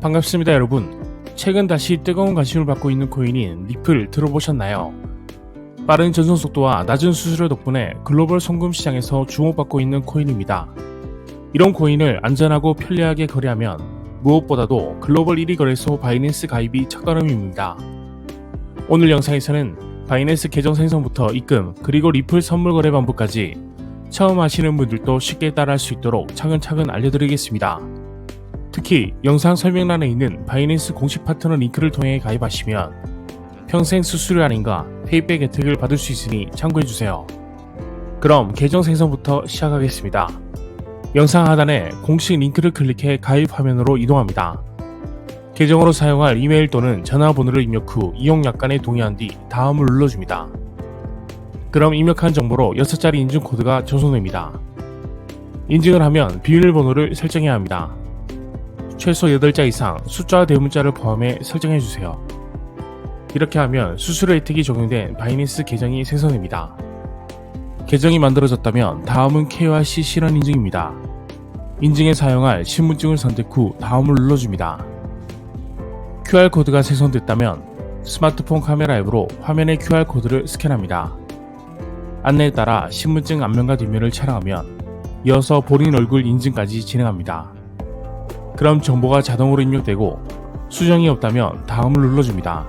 반갑습니다 여러분 최근 다시 뜨거운 관심을 받고 있는 코인인 리플 들어보셨나요? 빠른 전송 속도와 낮은 수수료 덕분에 글로벌 송금 시장에서 주목받고 있는 코인입니다. 이런 코인을 안전하고 편리하게 거래하면 무엇보다도 글로벌 1위 거래소 바이낸스 가입이 첫걸음입니다. 오늘 영상에서는 바이낸스 계정 생성부터 입금 그리고 리플 선물 거래 방법까지 처음 하시는 분들도 쉽게 따라할 수 있도록 차근차근 알려드리겠습니다. 특히 영상 설명란에 있는 바이낸스 공식 파트너 링크를 통해 가입하시면 평생 수수료 할인과 페이백 혜택을 받을 수 있으니 참고해주세요. 그럼 계정 생성부터 시작하겠습니다. 영상 하단에 공식 링크를 클릭해 가입 화면으로 이동합니다. 계정으로 사용할 이메일 또는 전화번호를 입력 후 이용 약관에 동의한 뒤 다음을 눌러줍니다. 그럼 입력한 정보로 6자리 인증 코드가 전송됩니다. 인증을 하면 비밀번호를 설정해야 합니다. 최소 8자 이상 숫자 대문자를 포함해 설정해주세요. 이렇게 하면 수수료 혜택이 적용된 바이낸스 계정이 생성됩니다. 계정이 만들어졌다면 다음은 KYC 실현 인증입니다. 인증에 사용할 신분증을 선택 후 다음을 눌러줍니다. QR코드가 생성됐다면 스마트폰 카메라 앱으로 화면의 QR코드를 스캔합니다. 안내에 따라 신분증 앞면과 뒷면을 촬영하면 이어서 본인 얼굴 인증까지 진행합니다. 그럼 정보가 자동으로 입력되고 수정이 없다면 다음을 눌러줍니다.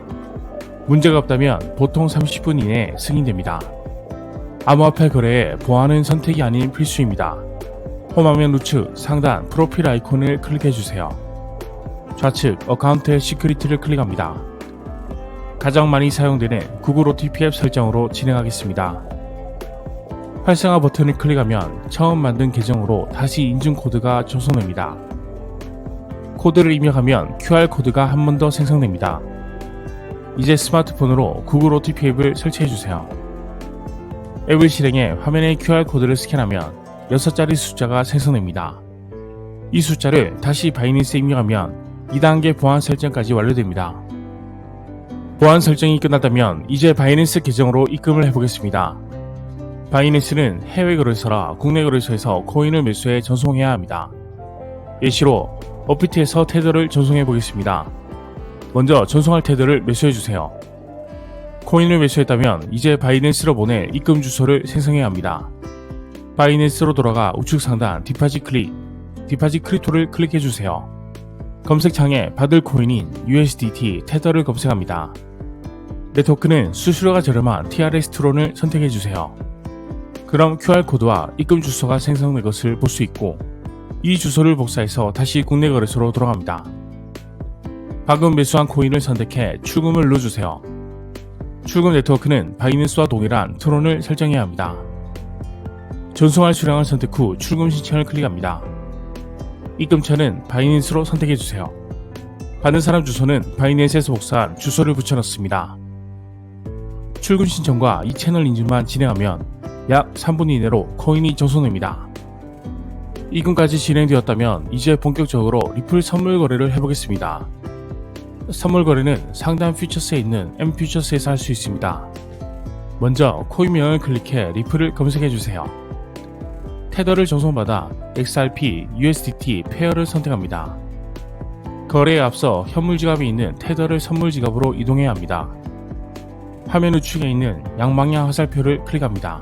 문제가 없다면 보통 30분 이내에 승인됩니다. 암호화폐 거래에 보안은 선택이 아닌 필수입니다. 홈화면 우측 상단 프로필 아이콘을 클릭해주세요. 좌측 어카운트의 시크리티를 클릭합니다. 가장 많이 사용되는 구글 OTP 앱 설정으로 진행하겠습니다. 활성화 버튼을 클릭하면 처음 만든 계정으로 다시 인증 코드가 전송됩니다. 코드를 입력하면 QR코드가 한 번 더 생성됩니다. 이제 스마트폰으로 구글 OTP 앱을 설치해주세요. 앱을 실행해 화면의 QR코드를 스캔하면 6자리 숫자가 생성됩니다. 이 숫자를 다시 바이낸스에 입력하면 2단계 보안 설정까지 완료됩니다. 보안 설정이 끝났다면 이제 바이낸스 계정으로 입금을 해보겠습니다. 바이낸스는 해외 거래소라 국내 거래소에서 코인을 매수해 전송해야 합니다. 예시로 어피트에서 테더를 전송해 보겠습니다. 먼저 전송할 테더를 매수해 주세요. 코인을 매수했다면 이제 바이낸스로 보내 입금 주소를 생성해야 합니다. 바이낸스로 돌아가 우측 상단 디파짓 클릭, 디파짓 크립토를 클릭해 주세요. 검색창에 받을 코인인 USDT 테더를 검색합니다. 네트워크는 수수료가 저렴한 TRS 트론을 선택해 주세요. 그럼 QR코드와 입금 주소가 생성된 것을 볼 수 있고 이 주소를 복사해서 다시 국내 거래소로 돌아갑니다. 방금 매수한 코인을 선택해 출금을 눌러주세요. 출금 네트워크는 바이낸스와 동일한 트론을 설정해야 합니다. 전송할 수량을 선택 후 출금 신청을 클릭합니다. 입금처는 바이낸스로 선택해주세요. 받는 사람 주소는 바이낸스에서 복사한 주소를 붙여넣습니다. 출금 신청과 이 채널 인증만 진행하면 약 3분 이내로 코인이 전송됩니다. 입금까지 진행되었다면 이제 본격적으로 리플 선물 거래를 해보겠습니다. 선물 거래는 상단 퓨처스에 있는 M 퓨처스에서 할 수 있습니다. 먼저 코인명을 클릭해 리플을 검색해 주세요. 테더를 전송받아 XRP, USDT 페어를 선택합니다. 거래에 앞서 현물 지갑이 있는 테더를 선물 지갑으로 이동해야 합니다. 화면 우측에 있는 양방향 화살표를 클릭합니다.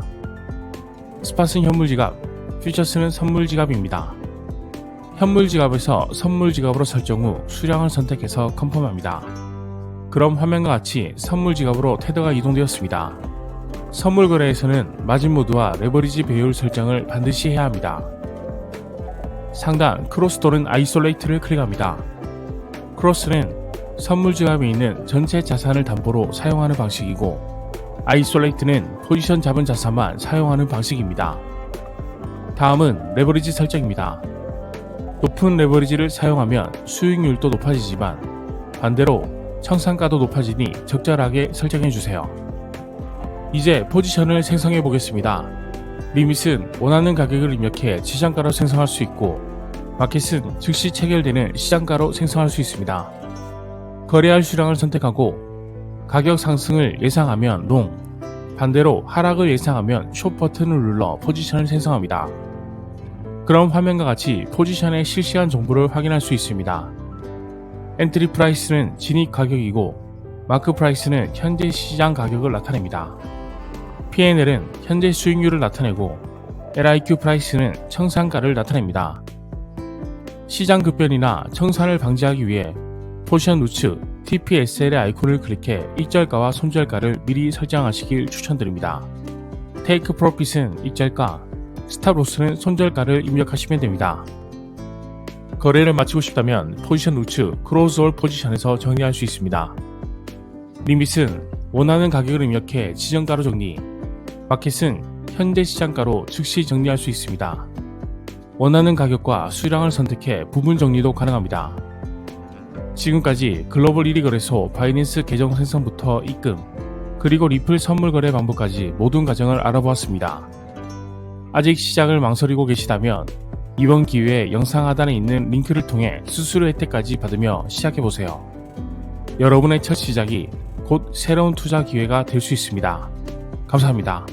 스팟은 현물 지갑, 퓨처스는 선물 지갑입니다. 현물 지갑에서 선물 지갑으로 설정 후 수량을 선택해서 컨펌합니다. 그럼 화면과 같이 선물 지갑으로 테더가 이동되었습니다. 선물 거래에서는 마진 모드와 레버리지 배율 설정을 반드시 해야 합니다. 상단 크로스 또는 아이솔레이트를 클릭합니다. 크로스는 선물 지갑에 있는 전체 자산을 담보로 사용하는 방식이고 아이솔레이트는 포지션 잡은 자산만 사용하는 방식입니다. 다음은 레버리지 설정입니다. 높은 레버리지를 사용하면 수익률도 높아지지만 반대로 청산가도 높아지니 적절하게 설정해 주세요. 이제 포지션을 생성해 보겠습니다. 리밋은 원하는 가격을 입력해 시장가로 생성할 수 있고 마켓은 즉시 체결되는 시장가로 생성할 수 있습니다. 거래할 수량을 선택하고 가격 상승을 예상하면 롱, 반대로 하락을 예상하면 숏 버튼을 눌러 포지션을 생성합니다. 그럼 화면과 같이 포지션의 실시간 정보를 확인할 수 있습니다. 엔트리 프라이스는 진입 가격이고 마크 프라이스는 현재 시장 가격을 나타냅니다. P&L은 현재 수익률을 나타내고 LIQ 프라이스는 청산가를 나타냅니다. 시장 급변이나 청산을 방지하기 위해 포션 우측 TPSL의 아이콘을 클릭해 익절가와 손절가를 미리 설정하시길 추천드립니다. 테이크 프로핏은 익절가, 스탑로스는 손절가를 입력하시면 됩니다. 거래를 마치고 싶다면 포지션 우측 크로스올 포지션에서 정리할 수 있습니다. 리밋은 원하는 가격을 입력해 지정가로 정리, 마켓은 현재 시장가로 즉시 정리할 수 있습니다. 원하는 가격과 수량을 선택해 부분 정리도 가능합니다. 지금까지 글로벌 1위 거래소 바이낸스 계정 생성부터 입금, 그리고 리플 선물 거래 방법까지 모든 과정을 알아보았습니다. 아직 시작을 망설이고 계시다면 이번 기회에 영상 하단에 있는 링크를 통해 수수료 혜택까지 받으며 시작해보세요. 여러분의 첫 시작이 곧 새로운 투자 기회가 될 수 있습니다. 감사합니다.